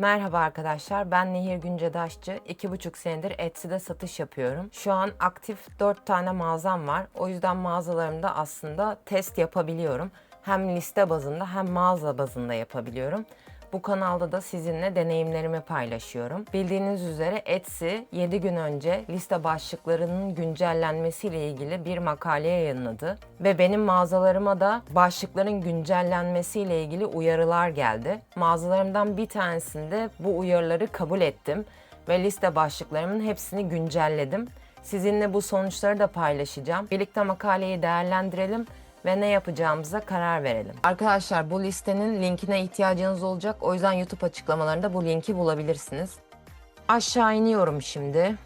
Merhaba arkadaşlar, ben Nehir Güncedaşçı. 2,5 senedir Etsy'de satış yapıyorum. Şu an aktif 4 tane mağazam var. O yüzden mağazalarımda aslında test yapabiliyorum. Hem liste bazında hem mağaza bazında yapabiliyorum. Bu kanalda da sizinle deneyimlerimi paylaşıyorum. Bildiğiniz üzere Etsy 7 gün önce liste başlıklarının güncellenmesiyle ilgili bir makale yayınladı. Ve benim mağazalarıma da başlıkların güncellenmesiyle ilgili uyarılar geldi. Mağazalarımdan bir tanesinde bu uyarıları kabul ettim ve liste başlıklarımın hepsini güncelledim. Sizinle bu sonuçları da paylaşacağım. Birlikte makaleyi değerlendirelim ve ne yapacağımıza karar verelim. Arkadaşlar bu listenin linkine ihtiyacınız olacak. O yüzden YouTube açıklamalarında bu linki bulabilirsiniz. Aşağı iniyorum şimdi.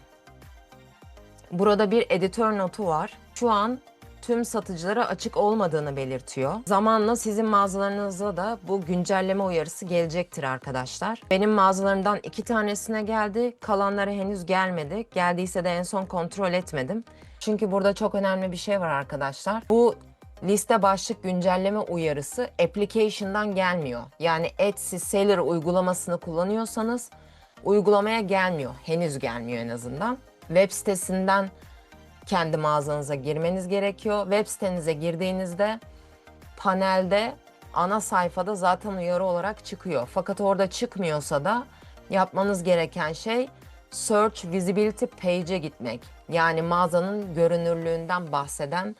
Burada bir editör notu var. Şu an tüm satıcılara açık olmadığını belirtiyor. Zamanla sizin mağazalarınıza da bu güncelleme uyarısı gelecektir arkadaşlar. Benim mağazalarımdan iki tanesine geldi. Kalanlara henüz gelmedi. Geldiyse de en son kontrol etmedim. Çünkü burada çok önemli bir şey var arkadaşlar. Bu liste başlık güncelleme uyarısı application'dan gelmiyor. Yani Etsy Seller uygulamasını kullanıyorsanız uygulamaya gelmiyor. Henüz gelmiyor en azından. Web sitesinden kendi mağazanıza girmeniz gerekiyor. Web sitenize girdiğinizde panelde ana sayfada zaten uyarı olarak çıkıyor. Fakat orada çıkmıyorsa da yapmanız gereken şey Search Visibility Page'e gitmek. Yani mağazanın görünürlüğünden bahseden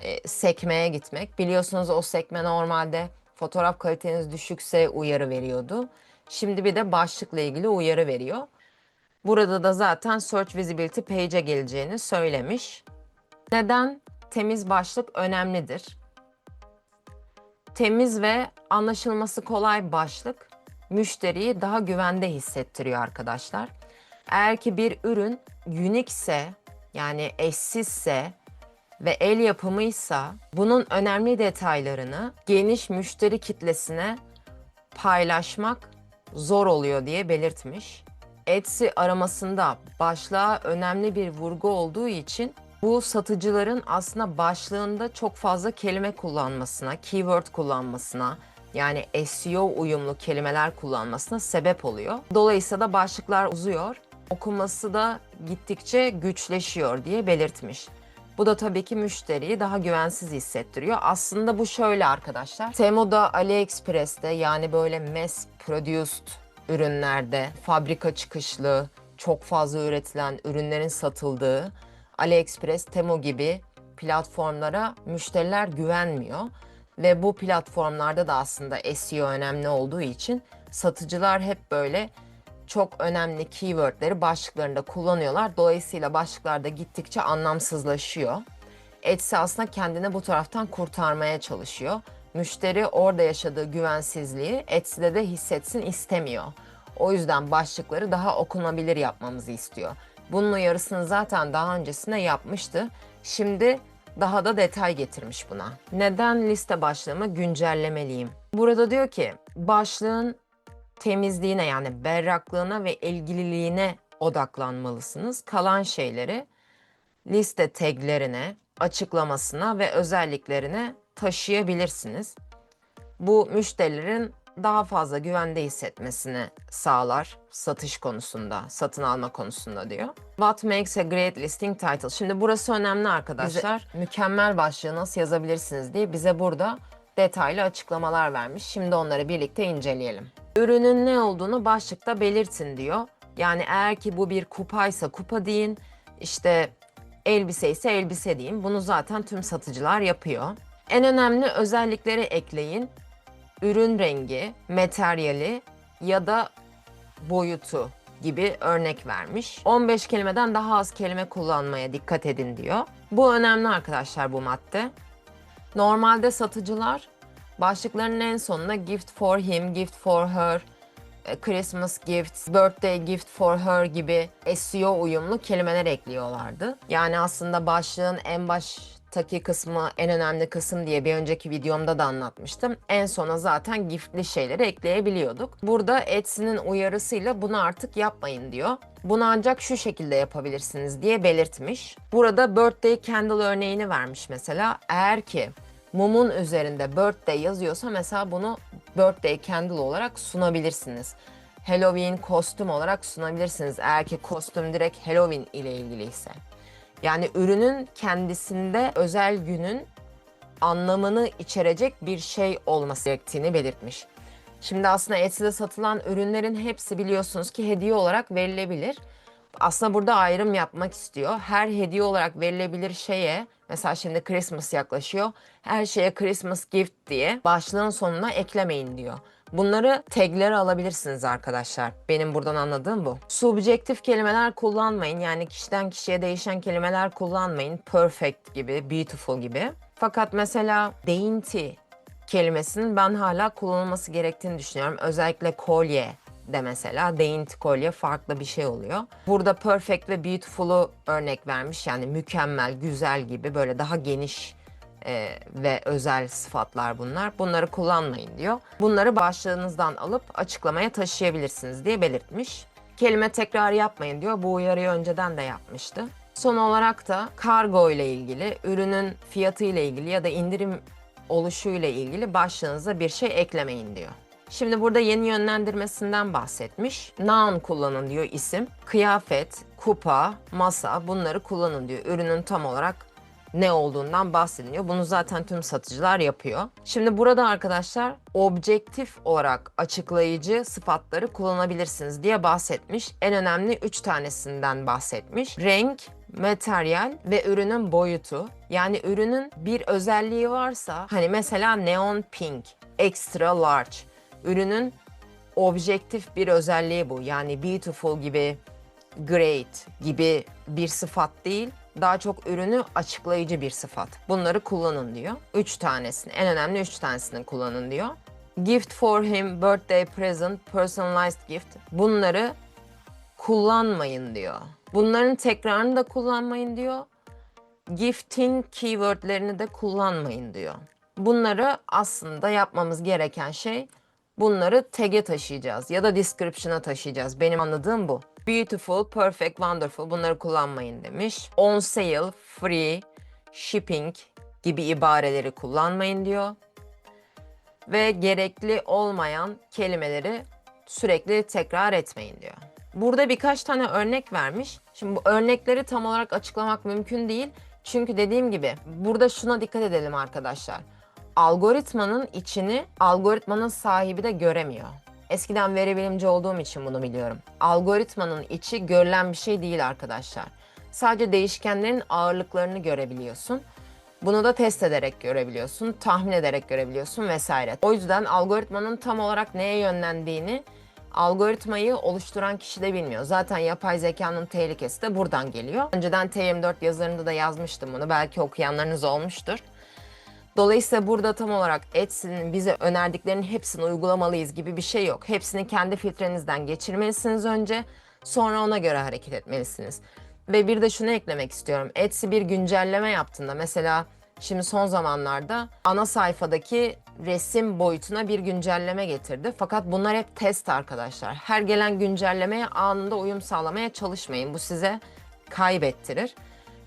e, sekmeye gitmek. Biliyorsunuz o sekme normalde fotoğraf kaliteniz düşükse uyarı veriyordu. Şimdi bir de başlıkla ilgili uyarı veriyor. Burada da zaten Search Visibility Page'e geleceğini söylemiş. Neden temiz başlık önemlidir? Temiz ve anlaşılması kolay başlık müşteriyi daha güvende hissettiriyor arkadaşlar. Eğer ki bir ürün unique ise yani eşsizse ve el yapımıysa bunun önemli detaylarını geniş müşteri kitlesine paylaşmak zor oluyor diye belirtmiş. Etsy aramasında başlığa önemli bir vurgu olduğu için bu satıcıların aslında başlığında çok fazla kelime kullanmasına, keyword kullanmasına, yani SEO uyumlu kelimeler kullanmasına sebep oluyor. Dolayısıyla da başlıklar uzuyor, okunması da gittikçe güçleşiyor diye belirtmiş. Bu da tabii ki müşteriyi daha güvensiz hissettiriyor. Aslında bu şöyle arkadaşlar. Temu'da, AliExpress'te yani böyle mass produced ürünlerde, fabrika çıkışlı, çok fazla üretilen ürünlerin satıldığı AliExpress, Temu gibi platformlara müşteriler güvenmiyor. Ve bu platformlarda da aslında SEO önemli olduğu için satıcılar hep böyle çok önemli keywordleri başlıklarında kullanıyorlar. Dolayısıyla başlıklarda gittikçe anlamsızlaşıyor. Etsy aslında kendini bu taraftan kurtarmaya çalışıyor. Müşteri orada yaşadığı güvensizliği Etsy'de de hissetsin istemiyor. O yüzden başlıkları daha okunabilir yapmamızı istiyor. Bunun uyarısını zaten daha öncesinde yapmıştı. Şimdi daha da detay getirmiş buna. Neden liste başlığımı güncellemeliyim? Burada diyor ki başlığın temizliğine yani berraklığına ve ilgililiğine odaklanmalısınız. Kalan şeyleri liste taglerine, açıklamasına ve özelliklerine taşıyabilirsiniz. Bu müşterilerin daha fazla güvende hissetmesini sağlar satış konusunda, satın alma konusunda diyor. What makes a great listing title? Şimdi burası önemli arkadaşlar. mükemmel başlığı nasıl yazabilirsiniz diye bize burada detaylı açıklamalar vermiş. Şimdi onları birlikte inceleyelim. Ürünün ne olduğunu başlıkta belirtin diyor. Yani eğer ki bu bir kupaysa kupa deyin, işte elbise ise elbise deyin. Bunu zaten tüm satıcılar yapıyor. En önemli özellikleri ekleyin. Ürün rengi, materyali ya da boyutu gibi örnek vermiş. 15 kelimeden daha az kelime kullanmaya dikkat edin diyor. Bu önemli arkadaşlar bu madde. Normalde satıcılar başlıkların en sonuna gift for him, gift for her, e, Christmas gift, birthday gift for her gibi SEO uyumlu kelimeler ekliyorlardı. Yani aslında başlığın en baştaki kısmı en önemli kısım diye bir önceki videomda da anlatmıştım. En sona zaten giftli şeyleri ekleyebiliyorduk. Burada Etsy'nin uyarısıyla bunu artık yapmayın diyor. Bunu ancak şu şekilde yapabilirsiniz diye belirtmiş. Burada birthday candle örneğini vermiş mesela. Eğer ki mumun üzerinde birthday yazıyorsa mesela bunu birthday candle olarak sunabilirsiniz. Halloween kostüm olarak sunabilirsiniz. Eğer ki kostüm direkt Halloween ile ilgiliyse. Yani ürünün kendisinde özel günün anlamını içerecek bir şey olması gerektiğini belirtmiş. Şimdi aslında Etsy'de satılan ürünlerin hepsi biliyorsunuz ki hediye olarak verilebilir. Aslında burada ayrım yapmak istiyor. Her hediye olarak verilebilir şeye, mesela şimdi Christmas yaklaşıyor. Her şeye Christmas gift diye başlığın sonuna eklemeyin diyor. Bunları tagleri alabilirsiniz arkadaşlar. Benim buradan anladığım bu. Subjektif kelimeler kullanmayın. Yani kişiden kişiye değişen kelimeler kullanmayın. Perfect gibi, beautiful gibi. Fakat mesela dainty kelimesinin ben hala kullanılması gerektiğini düşünüyorum. Özellikle kolye de mesela dainty kolye farklı bir şey oluyor. Burada perfect ve beautiful'u örnek vermiş. Yani mükemmel, güzel gibi böyle daha geniş e, ve özel sıfatlar bunlar. Bunları kullanmayın diyor. Bunları başlığınızdan alıp açıklamaya taşıyabilirsiniz diye belirtmiş. Kelime tekrar yapmayın diyor. Bu uyarıyı önceden de yapmıştı. Son olarak da kargo ile ilgili, ürünün fiyatı ile ilgili ya da indirim oluşu ile ilgili başlığınıza bir şey eklemeyin diyor. Şimdi burada yeni yönlendirmesinden bahsetmiş. Noun kullanın diyor isim. Kıyafet, kupa, masa bunları kullanın diyor. Ürünün tam olarak ne olduğundan bahsediliyor. Bunu zaten tüm satıcılar yapıyor. Şimdi burada arkadaşlar objektif olarak açıklayıcı sıfatları kullanabilirsiniz diye bahsetmiş. En önemli 3 tanesinden bahsetmiş. Renk, materyal ve ürünün boyutu. Yani ürünün bir özelliği varsa hani mesela neon pink, extra large. Ürünün objektif bir özelliği bu. Yani beautiful gibi, great gibi bir sıfat değil. Daha çok ürünü açıklayıcı bir sıfat. Bunları kullanın diyor. Üç tanesini, en önemli üç tanesini kullanın diyor. Gift for him, birthday present, personalized gift. Bunları kullanmayın diyor. Bunların tekrarını da kullanmayın diyor. Gifting keywordlerini de kullanmayın diyor. Bunları aslında yapmamız gereken şey bunları tag'e taşıyacağız ya da description'a taşıyacağız. Benim anladığım bu. Beautiful, perfect, wonderful bunları kullanmayın demiş. On sale, free, shipping gibi ibareleri kullanmayın diyor. Ve gerekli olmayan kelimeleri sürekli tekrar etmeyin diyor. Burada birkaç tane örnek vermiş. Şimdi bu örnekleri tam olarak açıklamak mümkün değil. Çünkü dediğim gibi burada şuna dikkat edelim arkadaşlar. Algoritmanın içini algoritmanın sahibi de göremiyor. Eskiden veri bilimci olduğum için bunu biliyorum. Algoritmanın içi görülen bir şey değil arkadaşlar. Sadece değişkenlerin ağırlıklarını görebiliyorsun. Bunu da test ederek görebiliyorsun, tahmin ederek görebiliyorsun vesaire. O yüzden algoritmanın tam olarak neye yönlendiğini algoritmayı oluşturan kişi de bilmiyor. Zaten yapay zekanın tehlikesi de buradan geliyor. Önceden T24 yazılarında da yazmıştım bunu. Belki okuyanlarınız olmuştur. Dolayısıyla burada tam olarak Etsy'nin bize önerdiklerinin hepsini uygulamalıyız gibi bir şey yok. Hepsini kendi filtrenizden geçirmelisiniz önce. Sonra ona göre hareket etmelisiniz. Ve bir de şunu eklemek istiyorum. Etsy bir güncelleme yaptığında mesela şimdi son zamanlarda ana sayfadaki resim boyutuna bir güncelleme getirdi. Fakat bunlar hep test arkadaşlar. Her gelen güncellemeye anında uyum sağlamaya çalışmayın. Bu size kaybettirir.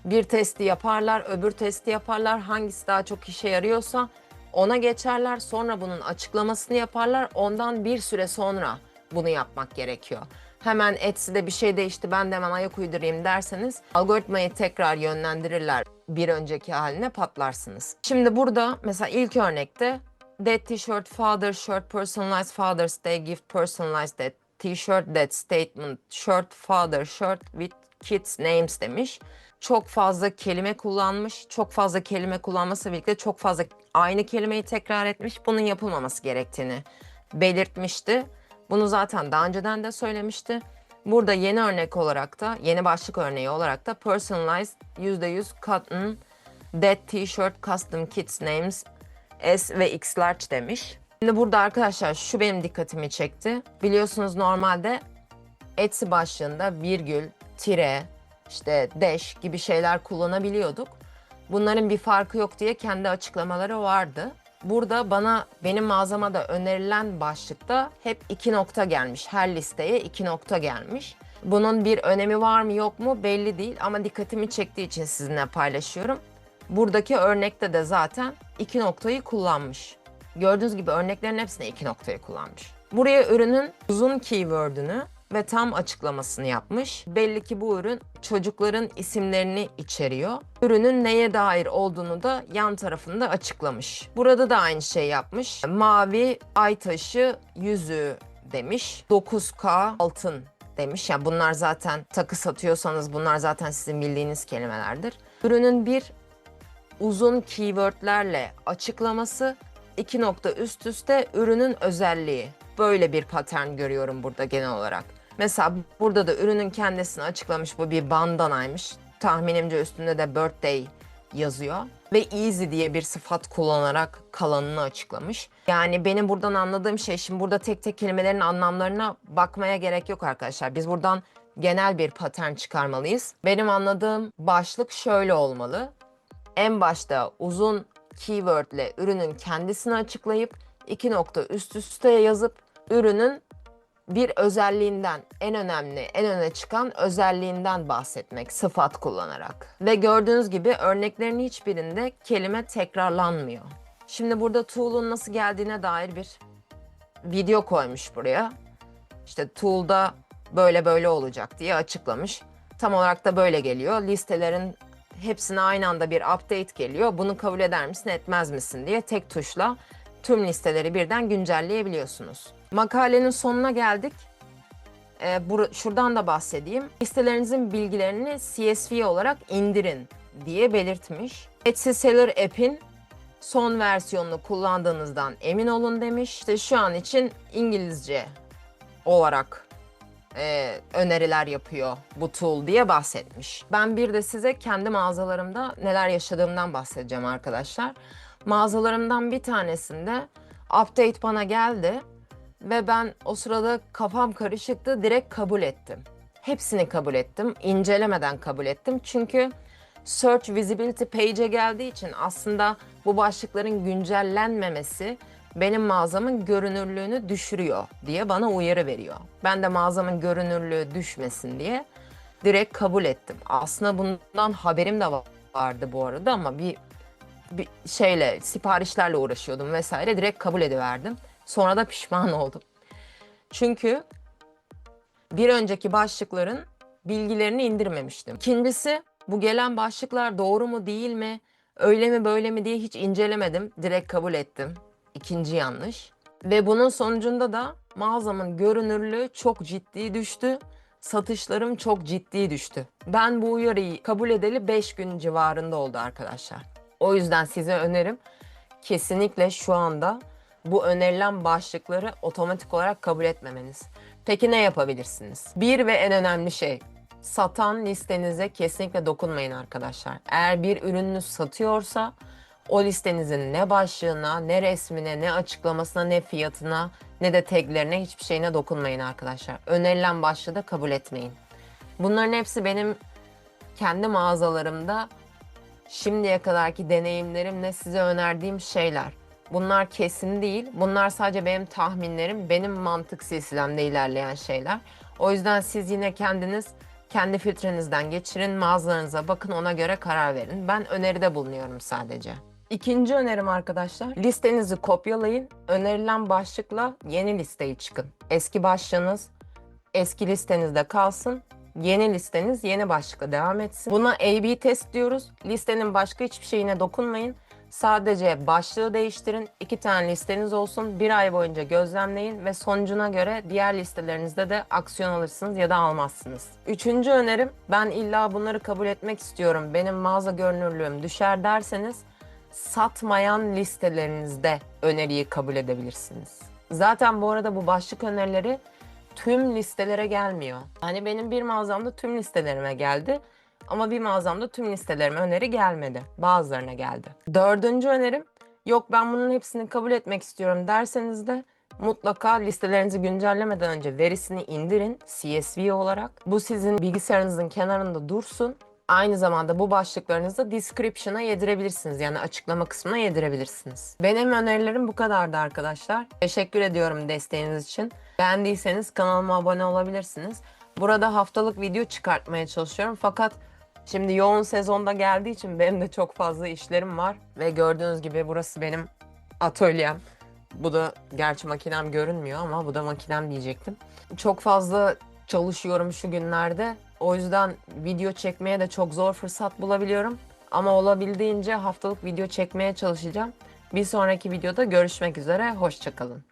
Bir testi yaparlar, öbür testi yaparlar. Hangisi daha çok işe yarıyorsa ona geçerler. Sonra bunun açıklamasını yaparlar. Ondan bir süre sonra bunu yapmak gerekiyor. Hemen Etsy'de bir şey değişti ben de hemen ayak uydurayım derseniz algoritmayı tekrar yönlendirirler bir önceki haline patlarsınız. Şimdi burada mesela ilk örnekte That t-shirt, father shirt, personalized Father's Day gift, personalized that t-shirt, that statement, shirt, father shirt with kids names demiş. Çok fazla kelime kullanmış. Çok fazla kelime kullanması birlikte çok fazla aynı kelimeyi tekrar etmiş. Bunun yapılmaması gerektiğini belirtmişti. Bunu zaten daha önceden de söylemişti. Burada yeni örnek olarak da, yeni başlık örneği olarak da personalized %100 cotton that t-shirt custom kids names S ve X large demiş. Şimdi burada arkadaşlar şu benim dikkatimi çekti. Biliyorsunuz normalde Etsy başlığında virgül, tire, işte dash gibi şeyler kullanabiliyorduk. Bunların bir farkı yok diye kendi açıklamaları vardı. Burada bana benim mağazama önerilen başlıkta hep iki nokta gelmiş. Her listeye iki nokta gelmiş. Bunun bir önemi var mı yok mu belli değil ama dikkatimi çektiği için sizinle paylaşıyorum. Buradaki örnekte de zaten iki noktayı kullanmış. Gördüğünüz gibi örneklerin hepsine iki noktayı kullanmış. Buraya ürünün uzun keyword'ünü ve tam açıklamasını yapmış. Belli ki bu ürün çocukların isimlerini içeriyor. Ürünün neye dair olduğunu da yan tarafında açıklamış. Burada da aynı şey yapmış. Mavi ay taşı yüzüğü demiş. 9K altın demiş. Yani bunlar zaten takı satıyorsanız bunlar zaten sizin bildiğiniz kelimelerdir. Ürünün bir uzun keywordlerle açıklaması, iki nokta üst üste ürünün özelliği. Böyle bir patern görüyorum burada genel olarak. Mesela burada da ürünün kendisini açıklamış bu bir bandanaymış. Tahminimce üstünde de birthday yazıyor. Ve easy diye bir sıfat kullanarak kalanını açıklamış. Yani benim buradan anladığım şey şimdi burada tek tek kelimelerin anlamlarına bakmaya gerek yok arkadaşlar. Biz buradan genel bir patern çıkarmalıyız. Benim anladığım başlık şöyle olmalı en başta uzun keywordle ürünün kendisini açıklayıp iki nokta üst üste yazıp ürünün bir özelliğinden en önemli, en öne çıkan özelliğinden bahsetmek sıfat kullanarak. Ve gördüğünüz gibi örneklerin hiçbirinde kelime tekrarlanmıyor. Şimdi burada tool'un nasıl geldiğine dair bir video koymuş buraya. İşte tool'da böyle böyle olacak diye açıklamış. Tam olarak da böyle geliyor. Listelerin hepsine aynı anda bir update geliyor. Bunu kabul eder misin, etmez misin diye tek tuşla tüm listeleri birden güncelleyebiliyorsunuz. Makalenin sonuna geldik. Ee, bur- şuradan da bahsedeyim. Listelerinizin bilgilerini CSV olarak indirin diye belirtmiş. Etsy Seller App'in son versiyonunu kullandığınızdan emin olun demiş. İşte şu an için İngilizce olarak e, öneriler yapıyor bu tool diye bahsetmiş. Ben bir de size kendi mağazalarımda neler yaşadığımdan bahsedeceğim arkadaşlar. Mağazalarımdan bir tanesinde update bana geldi ve ben o sırada kafam karışıktı direkt kabul ettim. Hepsini kabul ettim. incelemeden kabul ettim. Çünkü Search Visibility Page'e geldiği için aslında bu başlıkların güncellenmemesi benim mağazamın görünürlüğünü düşürüyor diye bana uyarı veriyor. Ben de mağazamın görünürlüğü düşmesin diye direkt kabul ettim. Aslında bundan haberim de va- vardı bu arada ama bir, bir şeyle siparişlerle uğraşıyordum vesaire direkt kabul ediverdim. Sonra da pişman oldum. Çünkü bir önceki başlıkların bilgilerini indirmemiştim. İkincisi bu gelen başlıklar doğru mu değil mi, öyle mi böyle mi diye hiç incelemedim. Direkt kabul ettim. İkinci yanlış. Ve bunun sonucunda da mağazamın görünürlüğü çok ciddi düştü. Satışlarım çok ciddi düştü. Ben bu uyarıyı kabul edeli 5 gün civarında oldu arkadaşlar. O yüzden size önerim kesinlikle şu anda bu önerilen başlıkları otomatik olarak kabul etmemeniz. Peki ne yapabilirsiniz? Bir ve en önemli şey satan listenize kesinlikle dokunmayın arkadaşlar. Eğer bir ürününüz satıyorsa o listenizin ne başlığına, ne resmine, ne açıklamasına, ne fiyatına, ne de taglerine hiçbir şeyine dokunmayın arkadaşlar. Önerilen başlığı da kabul etmeyin. Bunların hepsi benim kendi mağazalarımda şimdiye kadarki deneyimlerimle size önerdiğim şeyler. Bunlar kesin değil. Bunlar sadece benim tahminlerim, benim mantık silsilemde ilerleyen şeyler. O yüzden siz yine kendiniz kendi filtrenizden geçirin, mağazalarınıza bakın ona göre karar verin. Ben öneride bulunuyorum sadece. İkinci önerim arkadaşlar, listenizi kopyalayın. Önerilen başlıkla yeni listeye çıkın. Eski başlığınız eski listenizde kalsın. Yeni listeniz yeni başlıkla devam etsin. Buna A-B test diyoruz. Listenin başka hiçbir şeyine dokunmayın. Sadece başlığı değiştirin. iki tane listeniz olsun. Bir ay boyunca gözlemleyin ve sonucuna göre diğer listelerinizde de aksiyon alırsınız ya da almazsınız. Üçüncü önerim ben illa bunları kabul etmek istiyorum. Benim mağaza görünürlüğüm düşer derseniz satmayan listelerinizde öneriyi kabul edebilirsiniz. Zaten bu arada bu başlık önerileri tüm listelere gelmiyor. Hani benim bir mağazamda tüm listelerime geldi. Ama bir mağazamda tüm listelerime öneri gelmedi. Bazılarına geldi. Dördüncü önerim, yok ben bunun hepsini kabul etmek istiyorum derseniz de mutlaka listelerinizi güncellemeden önce verisini indirin CSV olarak. Bu sizin bilgisayarınızın kenarında dursun. Aynı zamanda bu başlıklarınızı description'a yedirebilirsiniz. Yani açıklama kısmına yedirebilirsiniz. Benim önerilerim bu kadardı arkadaşlar. Teşekkür ediyorum desteğiniz için. Beğendiyseniz kanalıma abone olabilirsiniz. Burada haftalık video çıkartmaya çalışıyorum fakat şimdi yoğun sezonda geldiği için benim de çok fazla işlerim var ve gördüğünüz gibi burası benim atölyem. Bu da gerçi makinem görünmüyor ama bu da makinem diyecektim. Çok fazla çalışıyorum şu günlerde. O yüzden video çekmeye de çok zor fırsat bulabiliyorum. Ama olabildiğince haftalık video çekmeye çalışacağım. Bir sonraki videoda görüşmek üzere. Hoşçakalın.